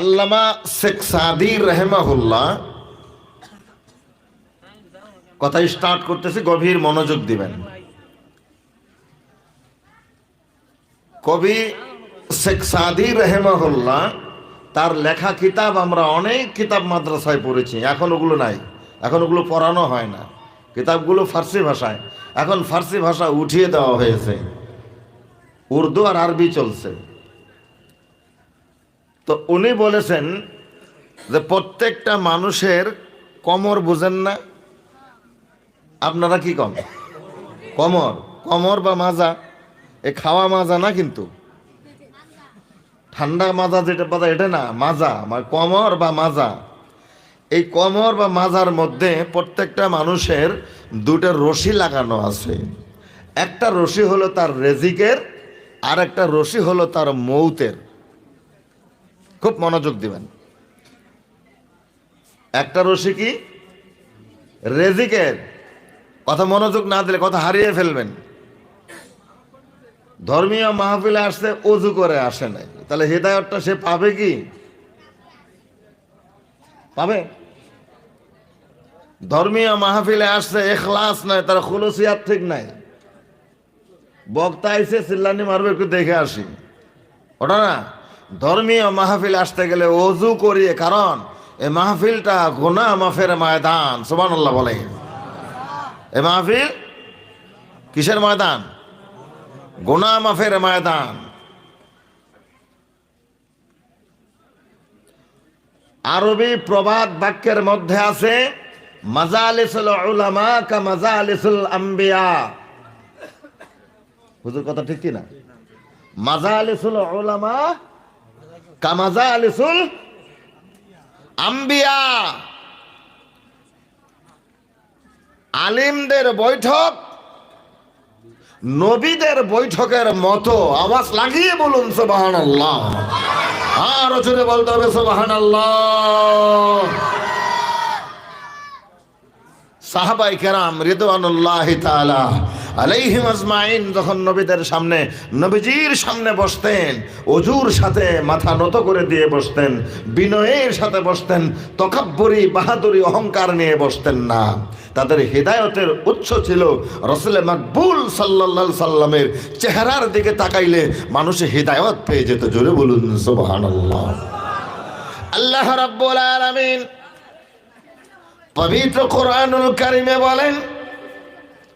আল্লামা শেখ সাদি রহমাহুল্লাহ কথা স্টার্ট করতেছি, গভীর মনোযোগ দিবেন। কবি শেখ সাদি রহমাহুল্লাহ, তার লেখা কিতাব আমরা অনেক কিতাব মাদ্রাসায় পড়েছি, এখন ওগুলো নাই। এখন ওগুলো পড়ানো হয় না। কিতাবগুলো ফার্সি ভাষায়। এখন ফার্সি ভাষা উঠিয়ে দেওয়া হয়েছে। উর্দু আর আরবি চলছে। তো উনি বলেছেন যে প্রত্যেকটা মানুষের কমর বুঝেন না। আপনারা কি কম? কমর কমর বা মাজা? এ খাওয়া মাজা না কিন্তু? ঠান্ডা মাজা যেটা পাতা, এটা না, মাজা মানে কমর বা মাজা। এই কমর বা মাজার মধ্যে প্রত্যেকটা মানুষের দুটো রশি লাগানো আছে। একটা রশি হলো তার রেজিকের আর একটা রশি হলো তার মৌতের। খুব মনোযোগ দিবেন। একটা রশি কি? রেজিকের। কথা মনোযোগ না দিলে কথা হারিয়ে ফেলবেন। ধর্মীয় মাহফিলে আসছে অজু করে আসে নাই। তাহলে হেদায়তটা সে পাবে কি? পাবে? ধর্মীয় মাহফিলে আসছে এখলাস নাই, তার খুলসিয়াত ঠিক নাই। বক্তা আইসে চিল্লানি মারবে, একটু দেখে আসি। ওটা না? ধর্মীয় মাহফিল আসতে গেলে অজু করিয়ে, কারণ এই মাহফিলটা গোনা মাফের ময়দান সুবান আল্লাহ বলে। এ মাহফিল কিসের ময়দান? গোনা মাফের ময়দান। আরবি প্রবাদ বাক্যের মধ্যে আছে, মাজালিসুল কথা ঠিক কি না মাজালিসুল কা মাজালিসুল আম্বিয়া। আলিমদের বৈঠক, নবীদের বৈঠকের মতো আওয়াজ লাগিয়ে বলুন সোবাহান আল্লাহ আরও জোরে বলতে হবে সোবাহান আল্লাহ সাহাবাই কেরাম রিদওয়ানুল্লাহ তাআলা আলাইহিম আজমাইন, যখন নবীদের সামনে, নবীজির সামনে বসতেন, অজুর সাথে মাথা নত করে দিয়ে বসতেন, বিনয়ের সাথে বসতেন, তকাব্বরি, বাহাদুরি, অহংকার নিয়ে বসতেন না। তাদের হৃদায়তের উৎস ছিল রসুল মকবুল সাল্লাল্লাহু সাল্লামের চেহারার দিকে তাকাইলে মানুষে হৃদায়ত পেয়ে যেত। জোরে বলুন, সুবহানাল্লাহ। আল্লাহ রাব্বুল আলামিন পবিত্র কোরআনুল কারিমে বলেন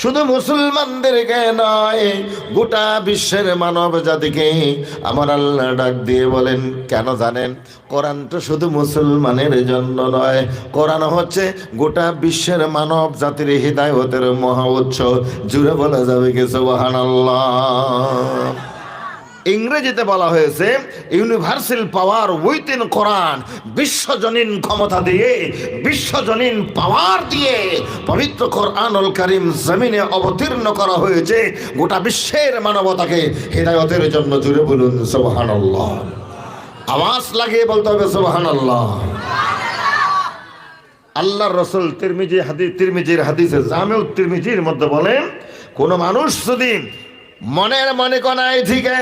শুধু মুসলমানদেরকে নয়, গোটা বিশ্বের মানব জাতিকে আমার আল্লাহ ডাক দিয়ে বলেন, কেন জানেন? কোরআন তো শুধু মুসলমানের জন্য নয়, কোরআন হচ্ছে গোটা বিশ্বের মানব জাতির হৃদায়তের মহা উৎস। জুড়ে বলা যাবে কি সুবহানাল্লাহ? ইংরেজিতে বলা হয়েছে ইউনিভার্সাল পাওয়ার উইথিন কোরআন বিশ্বজনীন ক্ষমতা দিয়ে, বিশ্বজনীন পাওয়ার দিয়ে পবিত্র কোরআনুল করিম জমিনে অবতীর্ণ করা হয়েছে। গোটা বিশ্বের মানবতাকে হৃদায়তের জন্য জুড়ে বলুন, সুবহানাল্লাহ। আওয়াজ লাগিয়ে বলতে হবে, সুবহানাল্লাহ। আল্লাহর রসুল তিরমিজি হাদিস তিরমিজির হাদিসে জামেউ তিরমিজির মধ্যে বলেন, কোন মানুষ যদি মনের মনে কনায় থেকে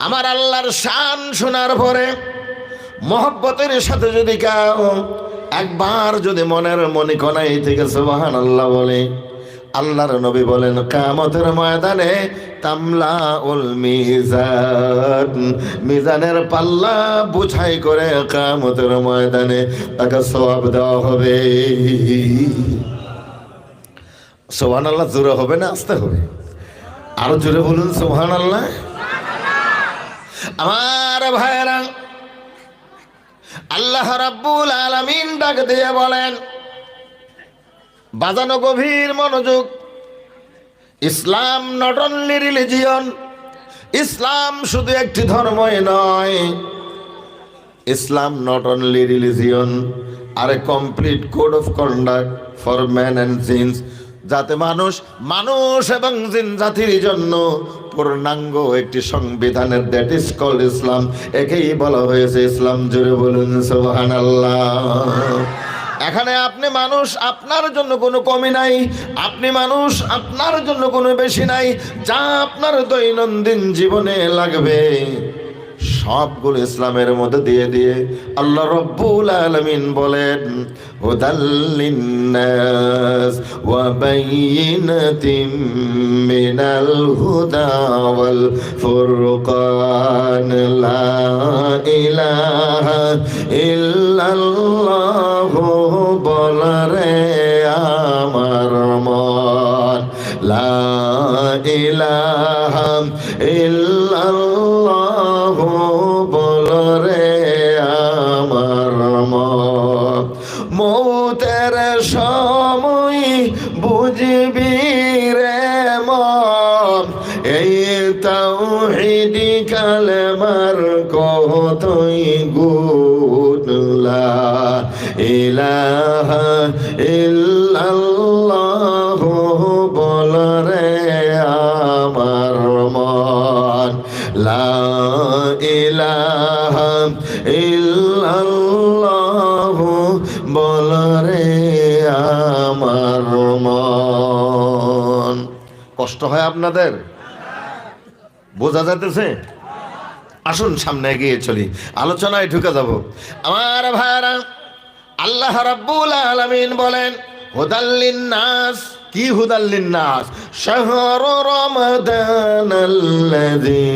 আমার আল্লাহর শান শোনার পরে মহব্বতের সাথে যদি কেউ একবার যদি মনের মনে কনাই থেকে সুবাহান আল্লাহ বলে। আল্লাহর নবী বলেন কামতের ময়দানে তামলা উল মিজান। মিজানের পাল্লা বুঝাই করে কামতের ময়দানে তাকে সবাব দেওয়া হবে। সোহান আল্লাহ জোরে হবে না? আসতে হবে। আরও জোরে বলুন সোহান আল্লাহ আমার ভাইরা আল্লাহ রাব্বুল আলামিন ডাক দিয়ে বলেন, বাজানো গভীর মনোযোগ, ইসলাম নট অনলি রিলিজিয়ন ইসলাম শুধু একটি ধর্মই নয়, Islam not only religion are a complete code of conduct for man and jinns যাতে মানুষ মানুষ এবং জিন জাতির জন্য পূর্ণাঙ্গ একটি সংবিধানের দ্যাট ইজ কল ইসলাম একেই বলা হয়েছে, ইসলাম জুড়ে বলুন সোহান এখানে আপনি মানুষ, আপনার জন্য কোনো কমি নাই। আপনি মানুষ, আপনার জন্য কোনো বেশি নাই। যা আপনার দৈনন্দিন জীবনে লাগবে। সবগুলো ইসলামের মধ্যে দিয়ে দিয়ে আল্লাহ রব্বুল আলমিন বলেন হুদাল্লিন্নাস ওয়া আমার মন, লা ইল্লাল্লাহু কষ্ট হয় আপনাদের? বোঝা যাইতেছে? আসুন সামনে এগিয়ে চলি। আলোচনায় ঢুকে যাব। আমার ভাইরা, আল্লাহ রাব্বুল আলামিন বলেন হুদাল্লিন নাস কি হুদাল্লিন নাস শাহর রমাদান আল্লাযী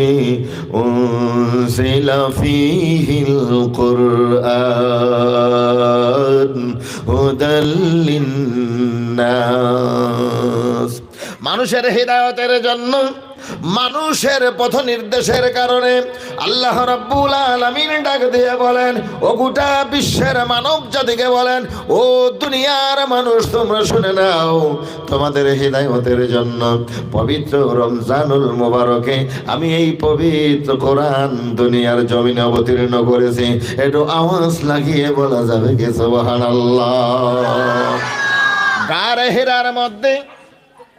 উনজিলা ফীহিল কুরআন। হুদাল্লিন নাস মানুষের হৃদায়তের জন্য, মানুষের পথ নির্দেশের কারণে আল্লাহ রাব্বুল আলামিন ডাক দিয়ে বলেন, ও গোটা বিশ্বের মানব জাতিকে বলেন, ও দুনিয়ার মানুষ, তোমরা শুনে নাও, তোমাদের হৃদায়তের জন্য পবিত্র রমজানুল মোবারকে আমি এই পবিত্র কোরআন দুনিয়ার জমিনে অবতীর্ণ করেছি। একটু আওয়াজ লাগিয়ে বলা যাবে কি সুবহানাল্লাহ। গারে হেরার মধ্যে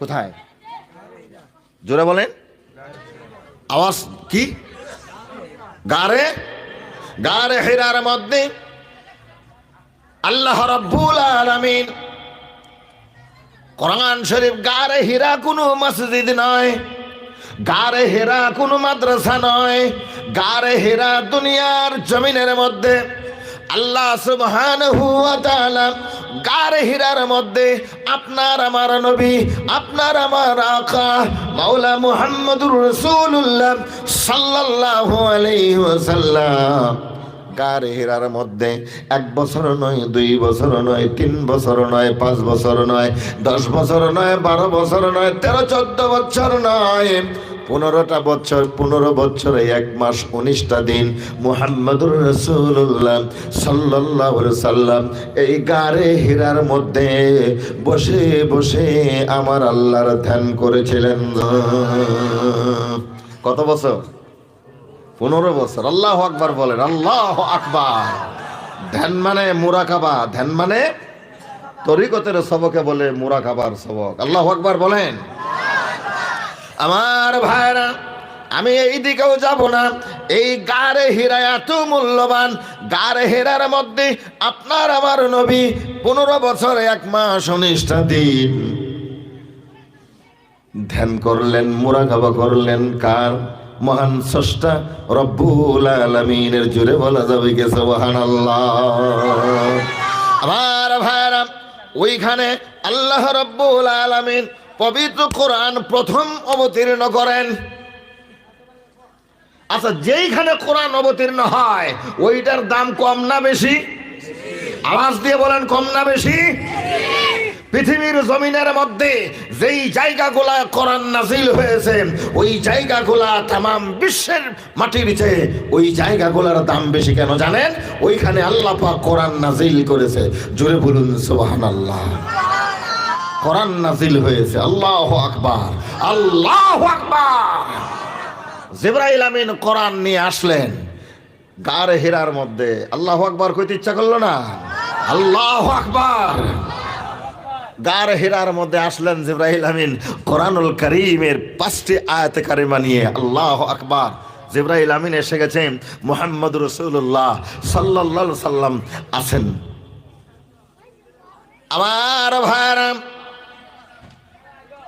কোথায়? জোরে বলেন। আওয়াজ কি? গারে? গারে হেরার মধ্যে। আল্লাহ রাব্বুল আলামিন কোরআন শরীফ, গারে হীরা কোনো মসজিদ নয়, গারে হেরা কোনো মাদ্রাসা নয়, গারে হেরা দুনিয়ার জমিনের মধ্যে। আল্লাহ সুবহানাহু ওয়া তাআলা গারে হীরার মধ্যে আপনার আমার নবী, আপনার আমার আকা মাওলা মুহাম্মদুর রাসূলুল্লাহ সাল্লাল্লাহু আলাইহি ওয়াসাল্লাম। গার হেরার মধ্যে এক বছর নয়, দুই বছর নয়, তিন বছর নয়, পাঁচ বছর নয়, দশ বছর নয়, বারো বছর নয়, তেরো, চোদ্দ বছর নয়। পনেরোটা বছর, পনেরো বছরে এক মাস উনিশটা দিন মুহাম্মদুর রসুল্লাহ সাল্লাহ সাল্লাম এই গারে হীরার মধ্যে বসে বসে আমার আল্লাহর ধ্যান করেছিলেন। কত বছর? পনেরো বছর। আল্লাহ আকবার বলেন, আল্লাহ আকবার। ধ্যান মানে মুরাকাবা, ধ্যান মানে তরিকতের সবকে বলে মুরাকাবার সবক। আল্লাহ আকবার বলেন। আমার ভাইরা, আমি এই দিকেও যাব না। এই গারে হীরা এত মূল্যবান গারে হীরার মধ্যে আপনার আমার নবী পনেরো বছর এক মাস উনিশটা দিন। ধ্যান করলেন, মুরাকাবা করলেন, কার মহান স্রষ্টা রব্বুল আলমিনের জুড়ে বলা যাবে কে? সুবহান আমার ভাইরা, ওইখানে আল্লাহ রব্বুল আলমিন পবিত্র কোরআন প্রথম অবতীর্ণ করেন। আচ্ছা যেইখানে কোরআন অবতীর্ণ হয়, ওইটার দাম কম না বেশি? আওয়াজ দিয়ে বলেন, কম না বেশি? পৃথিবীর জমিনের মধ্যে যেই জায়গাগুলা কোরআন নাজিল হয়েছে, ওই জায়গাগুলা তাম বিশ্বের মাটির চেয়ে ওই জায়গাগুলার দাম বেশি কেন জানেন? ওইখানে আল্লাহ পাক কোরআন নাজিল করেছে। জোরে বলুন সোহান আল্লাহ কোরআন নাজিল হয়েছে, আল্লাহ আকবার আল্লাহ আকবার। জিব্রাইল আমিন কোরআন নিয়ে আসলেন, গারে হীরার মধ্যে, আল্লাহ আকবার কইতে ইচ্ছা করল না? আল্লাহ আকবার। গার হেরার মধ্যে আসলেন জিব্রাহিল আমিন কোরআনুল করিমের পাঁচটি আয়াত কারিমা নিয়ে, আল্লাহ আকবার। জিব্রাহিল আমিন এসে গেছেন মোহাম্মদ রসুল্লাহ সাল্লাহ সাল্লাম আছেন। আমার ভাইরাম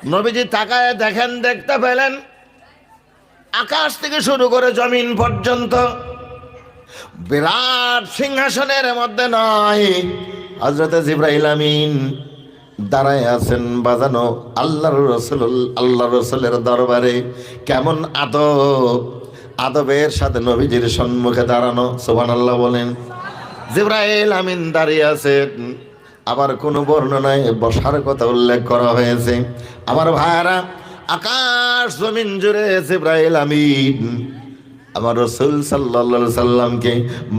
নবীজি তাকায় দেখেন, দেখতে পেলেন, আকাশ থেকে শুরু করে জমিন পর্যন্ত বিরাট সিংহাসনের মধ্যে নয়। হজরত জিব্রাহিল আমিন দাঁড়ায় আছেন বাজানো আল্লাহর রসুল আল্লাহ রসুলের দরবারে। কেমন আদব! আদবের সাথে নবীজির সম্মুখে দাঁড়ানো সোহান আল্লাহ বলেন। জিব্রাইল আমিন দাঁড়িয়ে আছেন। আবার কোনো বর্ণনায় বসার কথা উল্লেখ করা হয়েছে। আমার ভাইয়ারা, আকাশ জমিন জুড়ে জিব্রাইল আমিন, আমার রসুল সাল্লা সাল্লামকে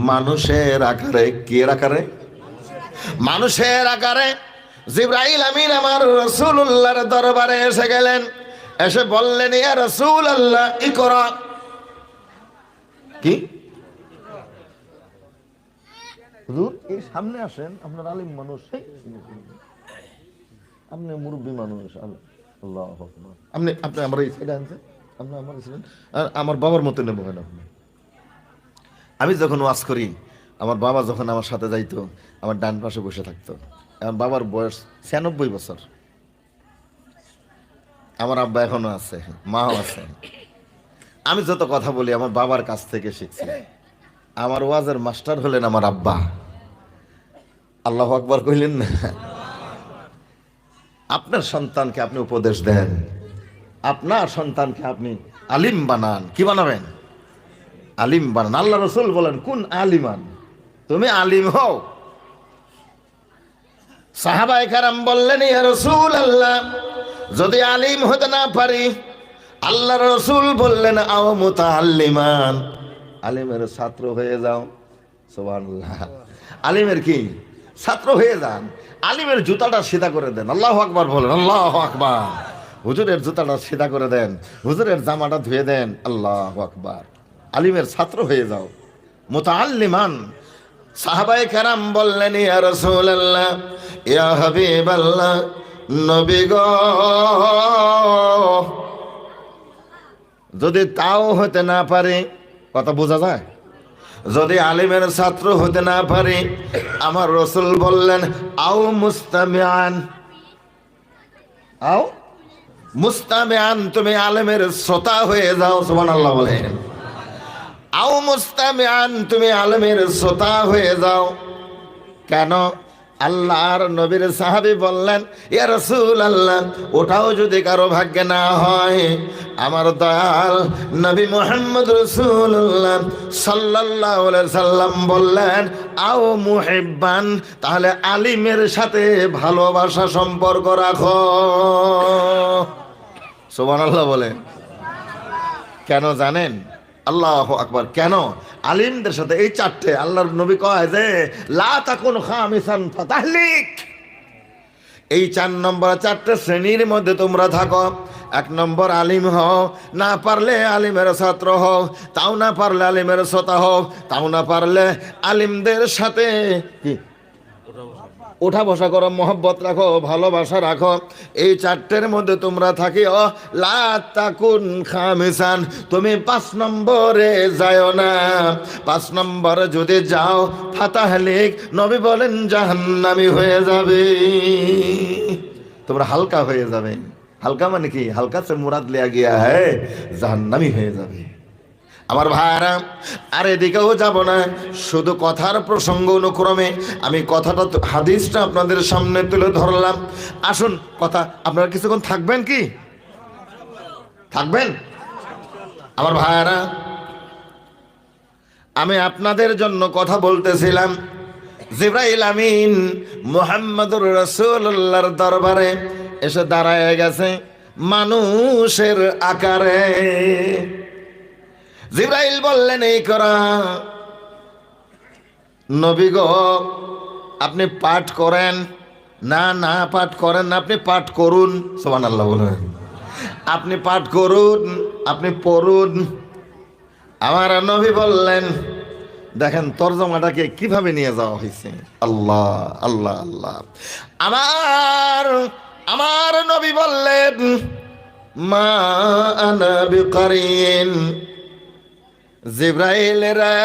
মানুষের আকারে কে আকারে? মানুষের আকারে জিব্রাইল আমিন আমার রসুল্লাহর দরবারে এসে গেলেন। এসে বললেন, ইয়া রসুল আল্লাহ ই করা কি? হুজুর এই সামনে আসেন আপনার আলিম মানুষ আপনি মুরব্বী মানুষ আল্লাহ আপনি আপনি আমার এই সাইডে আনছেন? আপনি আমার আর আমার বাবার মতো নেব কেন আপনি। আমি যখন ওয়াজ করি আমার বাবা যখন আমার সাথে যাইতো আমার ডান পাশে বসে থাকতো। আমার বাবার বয়স ছিয়ানব্বই বছর। আমার আব্বা এখনও আছে মাও আছে। আমি যত কথা বলি আমার বাবার কাছ থেকে শিখছি। আমার ওয়াজের মাস্টার হলেন আমার আব্বা। আল্লাহ আকবর কইলেন না? আপনার সন্তানকে আপনি উপদেশ দেন। আপনার সন্তানকে আপনি আলিম বানান। কি বানাবেন? আলিম বানান। আল্লাহ রসুল বলেন, কোন আলিমান? তুমি আলিম হও। সাহাবাই কারাম বললেন, ইয়া রসুল আল্লাহ যদি আলিম হতে না পারি? আল্লাহ রসুল বললেন, আও মুতাআল্লিমান। আলিমের ছাত্র হয়ে যাও। সুবহানাল্লাহ। আলিমের কি? ছাত্র হয়ে যান। আলিমের জুতাটা সিধা করে দেন। আল্লাহ আকবার বলেন, আল্লাহ আকবার। হুজুরের জুতাটা সিধা করে দেন। হুজুরের জামাটা ধুয়ে দেন। আল্লাহ আকবার। আলিমের ছাত্র হয়ে যাও। মোতাল্লিমান সাহাবাই কারাম বললেন, ইয়া নবী গো। যদি তাও হতে না পারে কথা বোঝা যায়? যদি আলিমের ছাত্র হতে না পারে, আমার রসুল বললেন, আও মুস্তামিয়ান। আও? মুস্তামিয়ান, তুমি আলেমের শ্রোতা হয়ে যাও, সুবহানাল্লাহ বলেন আও মুস্তামিয়ান, তুমি আলমের শ্রোতা হয়ে যাও। কেন? আল্লাহর নবীর সাহাবি বললেন, ইয়া রসুল আল্লাহ ওটাও যদি কারও ভাগ্যে না হয়, আমার দয়াল নবী মোহাম্মদ রসুল্লাহ সাল্লাহ সাল্লাম বললেন, আও মুহেব্বান, তাহলে আলিমের সাথে ভালোবাসা সম্পর্ক রাখো। সোমান আল্লাহ বলেন। কেন জানেন? আল্লাহ আকবার। কেন? আলিমদের সাথে এই চারটে আল্লাহর নবী কয় যে, লা এই চার নম্বর চারটে শ্রেণির মধ্যে তোমরা থাকো। এক নম্বর আলিম হও, না পারলে আলিমের ছাত্র হও, তাও না পারলে আলিমের শ্রোতা হও, তাও না পারলে আলিমদের সাথে কি? ওঠা বসা করো, মহব্বত রাখো, ভালোবাসা রাখো। এই চারটের মধ্যে তোমরা থাকিও। লাতাকুন খামিসান, তুমি পাঁচ নম্বরে যাও না। পাঁচ নম্বরে যদি যাও ফাতাহলিক নবী বলেন জাহান্নামি হয়ে যাবে। তোমরা হালকা হয়ে যাবে। হালকা মানে কি? হালকা সে মুরাদ লিয়া গিয়া হ্যাঁ জাহান্নামি হয়ে যাবে। আমার ভাইরা আর এদিকেও যাব না। শুধু কথার প্রসঙ্গ অনুক্রমে আমি কথাটা, হাদিসটা আপনাদের সামনে তুলে ধরলাম। আসুন, কথা, আপনারা কিছুক্ষণ থাকবেন কি? থাকবেন? আমার ভাইরা আমি আপনাদের জন্য কথা বলতেছিলাম। জিব্রাইল আমিন মোহাম্মদুর রসুল্লাহর দরবারে এসে দাঁড়ায় গেছে মানুষের আকারে। জিব্রাইল বললেন, এই করা। নবী গো, আপনি পাঠ করেন? না না পাঠ করেন না, আপনি পাঠ করুন। সোমান আল্লাহ বলেন আপনি পাঠ করুন, আপনি পড়ুন। আমার নবী বললেন, দেখেন, তর্জমাটাকে কীভাবে নিয়ে যাওয়া হয়েছে? আল্লাহ আল্লাহ আল্লাহ। আমার আমার নবী বললেন, মা আনা বিকারিন জিব্রাইল রে।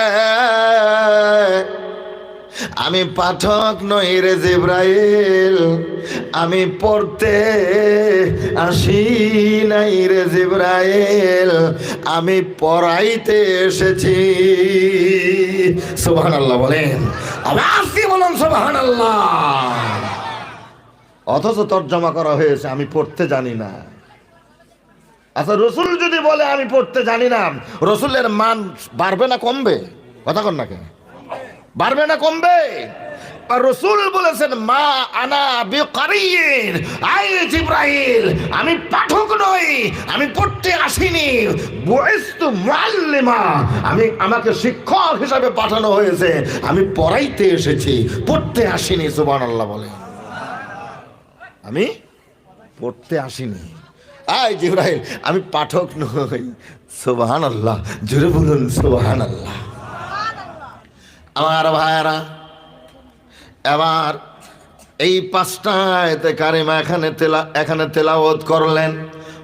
আমি পাঠক নই রে জিব্রাইল। আমি পড়তে আসি নাই রে জিব্রাইল। আমি পড়াইতে এসেছি। সুবহান আল্লাহ বলেন। আবার কি বলেন সুবহান আল্লাহ অথচ তর্জমা করা হয়েছে, আমি পড়তে জানি না। আচ্ছা রসুল যদি বলে, আমি পড়তে জানি না রসুলের মান বাড়বে না কমবে? কথা কন না কেন? বাড়বে না কমবে? আর রসুল বলেছেন, মা আনা বিকারিন আই জিব্রাইল, আমি পাঠক নই, আমি পড়তে আসিনি। বয়স্তু মুআল্লিমা, আমি, আমাকে শিক্ষক হিসাবে পাঠানো হয়েছে, আমি পড়াইতে এসেছি, পড়তে আসিনি সুবহানাল্লাহ বলে। আমি পড়তে আসিনি। আয় জিব্রাইল, আমি পাঠক নই। সুবহান আল্লাহ জোরে বলুন সুবহান আল্লাহ আমার ভাইয়ারা, এবার এই পাঁচটায় কারিমা এখানে তেলা, এখানে তেলাওয়াত করলেন।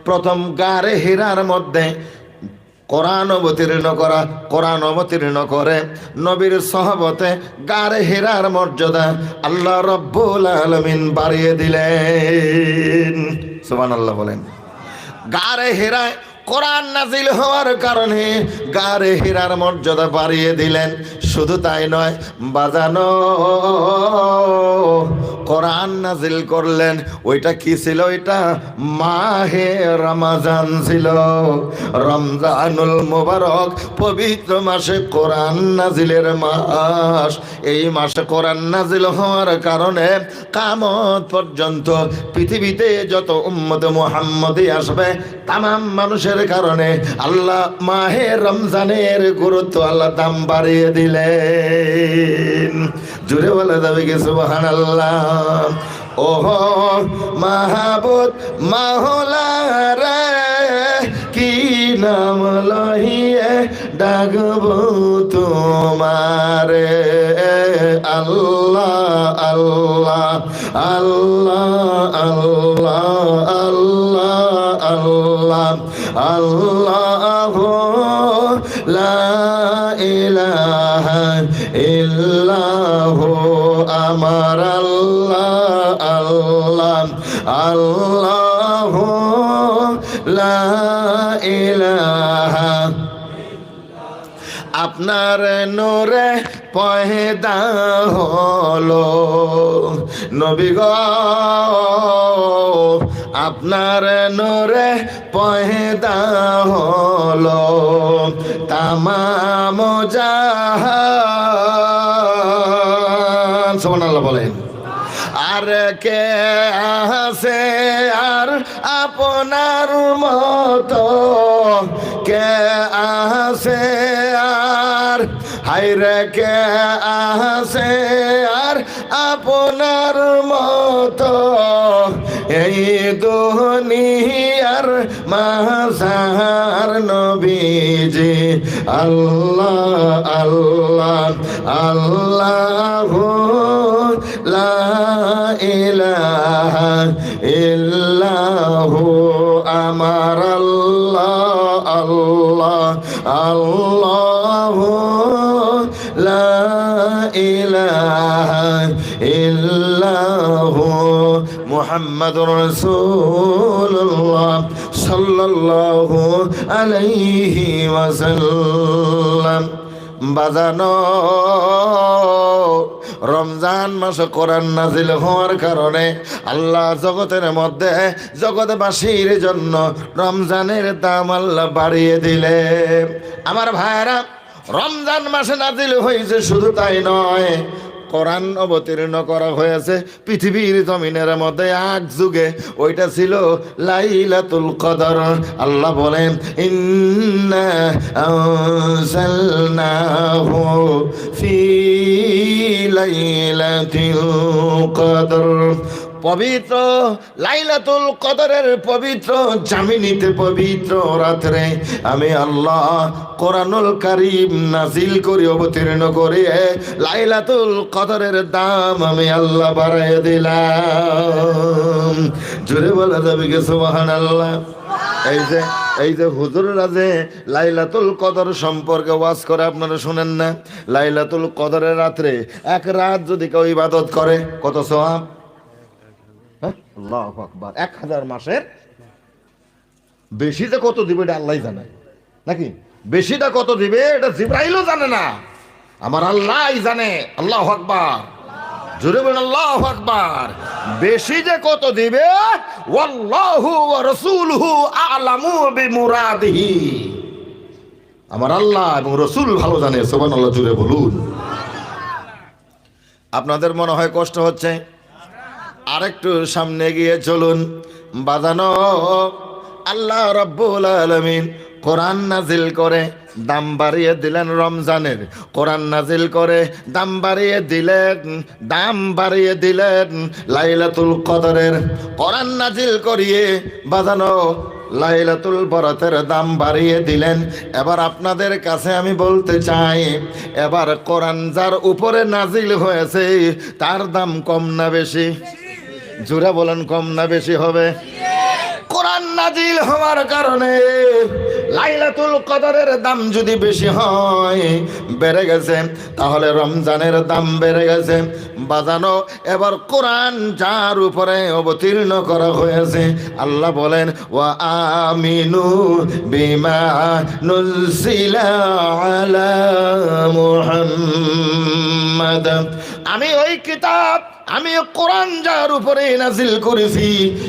প্রথম গারে হীরার মধ্যে কোরআন অবতীর্ণ করা, কোরআন অবতীর্ণ করে নবীর সহবতে গারে হীরার মর্যাদা আল্লাহ রব্বুল আলমিন বাড়িয়ে দিলেন। সুবহান আল্লাহ বলেন। গারে হেরায় কোরআন নাজিল হওয়ার কারণে গারে হীরার মর্যাদা বাড়িয়ে দিলেন। শুধু তাই নয়, বাজানো কোরআন নাজিল করলেন। ওইটা কি ছিল? ওইটা মাহে রমাজান ছিল। রমজানুল মুবারক পবিত্র মাসে কোরআন নাজিলের মাস। এই মাসে কোরআন নাজিল হওয়ার কারণে কামত পর্যন্ত পৃথিবীতে যত উম্মত মুহাম্মদি আসবে, তামাম মানুষের কারণে আল্লাহ মাহে রমজানের গুরুত্ব আল্লাহ দাম বাড়িয়ে দিলেন। জুড়ে বলে যাবে কি সুবাহান আল্লাহ ওহ মাহবুদ মাহলা কি নাম লহিয়ে ডাকব তোমারে? আল্লাহ আল্লাহ আল্লাহ আল্লাহ আল্লাহ আল্লাহ। আল্লাহ লা ইলাহা ইল্লাহু, আমার আল্লাহ আল্লাহ আল্লাহ লা ইলাহা। আপনার নোরে পয়দা হলো নবী গো। আপনার নোরে পয়দা হলো তামাম জাহান। সুবহানাল্লাহ বলেন। আর কে আছে আর আপনার মতো? কে আছে আর? হাইরে কে আছে আর আপনার মতো? এই দুনিয়ার মাসার নবীজি, আল্লাহ আল্লাহ আল্লাহ লা ইলাহা ইল্লাহু, আমার আল্লাহ আল্লাহ আল্লাহ লা ইলাহা ইল্লাহু মুহাম্মাদুর রাসূলুল্লাহ সাল্লাল্লাহু আলাইহি ওয়াসাল্লাম। বাজানো রমজান মাসে কোরআন নাজিল হওয়ার কারণে আল্লাহ জগতের মধ্যে জগৎবাসীর জন্য রমজানের দাম আল্লাহ বাড়িয়ে দিলে। আমার ভাইরা রমজান মাসে নাজিল হয়েছে শুধু তাই নয় কোরআন অবতীর্ণ করা হয়েছে। পৃথিবীর জমিনের মধ্যে এক যুগে ওইটা ছিল লাইলাতুল কদর। আল্লাহ বলেন, ইন্না ফি লাইলাতিল কদর। পবিত্র, লাইলাতুল কদরের পবিত্র, জামিনিতে পবিত্র রাত্রে আমি আল্লাহ কোরআনুল কারিম নাজিল করি, অবতীর্ণ করে লাইলাতুল কদরের দাম আমি আল্লাহ বাড়াই দিলাম। জুড়ে বলা যাবে কি সুবহান আল্লাহ এই যে এই যে হুজুররা যে লাইলাতুল কদর সম্পর্কে ওয়াজ করে, আপনারা শুনেন না? লাইলাতুল কদরের রাত্রে এক রাত যদি কেউ ইবাদত করে, কত হ্যাঁ? আল্লাহু আকবার। এক হাজার মাসের বেশিটা কত দিবে এটা আল্লাহ জানে। নাকি? বেশিটা কত দিবে এটা জিব্রাইলও জানে না। আমার আল্লাহ জানে। আল্লাহ আকবার। জোরে বলেন, আল্লাহ আকবার। বেশি যে কত দিবে, ওয়াল্লাহু ওয়া রাসূলুহু আ'লামু বিমুরাদিহি। আমার আল্লাহ এবং রসুল ভালো জানে, সুবহানাল্লাহ জুড়ে বলুন। আপনাদের মনে হয় কষ্ট হচ্ছে? আরেকটু সামনে গিয়ে চলুন। বাজানো। আল্লাহ রব্বুল আলমিন কোরআন নাজিল করে, দাম বাড়িয়ে দিলেন রমজানের। কোরআন নাজিল করে, দাম বাড়িয়ে দিলেন, দাম বাড়িয়ে দিলেন লাইলাতুল কদরের। কোরআন নাজিল করিয়ে বাজানো। লাইলাতুল বরাতের দাম বাড়িয়ে দিলেন। এবার আপনাদের কাছে আমি বলতে চাই, এবার কোরআন যার উপরে নাজিল হয়েছে, তার দাম কম না বেশি? জোরে বলেন, কম না বেশি হবে। কোরআন নাজিল হওয়ার কারণে লাইলাতুল কদরের দাম যদি বেশি হয়, বেড়ে গেছে, তাহলে রমজানের দাম বেড়ে গেছে। বাজানো, এবার কোরআন যার উপরে অবতীর্ণ করা হয়েছে, আল্লাহ বলেন, ওয়া আমিনু বিমা নুজিলা আলা মুহাম্মাদ। আমি ওই কিতাব আমি কোরআন যার উপরে নাজিল করেছি,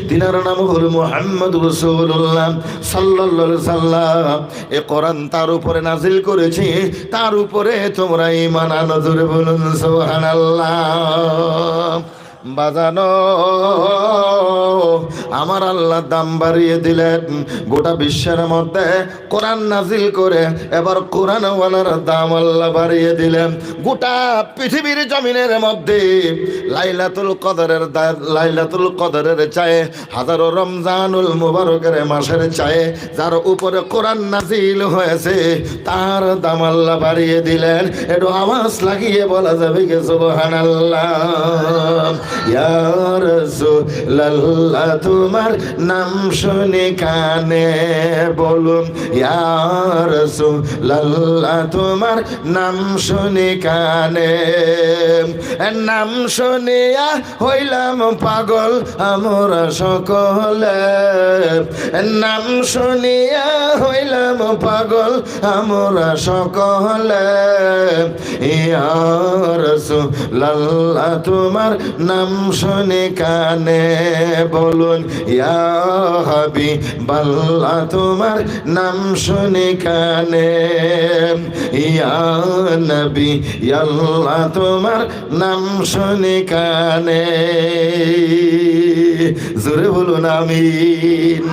তিনার নাম হল মোহাম্মদ রসুল্লাহ সাল্লাহ সাল্লাম। এ কোরআন তার উপরে নাজিল করেছি, তার উপরে তোমরা ইমান নজরে বলুন সোহান বাজানো। আমার আল্লাহ দাম বাড়িয়ে দিলেন। গোটা বিশ্বের মধ্যে কোরআন নাজিল করে এবার কোরআন ওয়ালার দাম আল্লাহ বাড়িয়ে দিলেন। গোটা পৃথিবীর জমিনের মধ্যে লাইলাতুল কদরের লাইলাতুল কদরের চায়ে, হাজারো রমজানুল মুবারকের মাসের চায়ে, যার উপরে কোরআন নাজিল হয়েছে, তার দাম আল্লাহ বাড়িয়ে দিলেন। একটু আওয়াজ লাগিয়ে বলা যাবে কে সুবহানাল্লাহ? রাসূলুল্লাহ, তোমার নাম শুনে কানে বলুন। ইয়া রাসূলুল্লাহ, তোমার নাম শুনে কানে নাম শুনিয়া হইলাম পাগল আমরা সকলে। নাম শুনিয়া হইলাম পাগল আমরা সকলে। ইয়া রাসূলুল্লাহ, তোমার নাম শুনে কানে বলুন ইয়াহাবি বাল্লা তোমার নাম শুনে কানে ইয়ানবি আল্লাহ তোমার নাম শুনে কানে। জোরে বলুন, আমিন।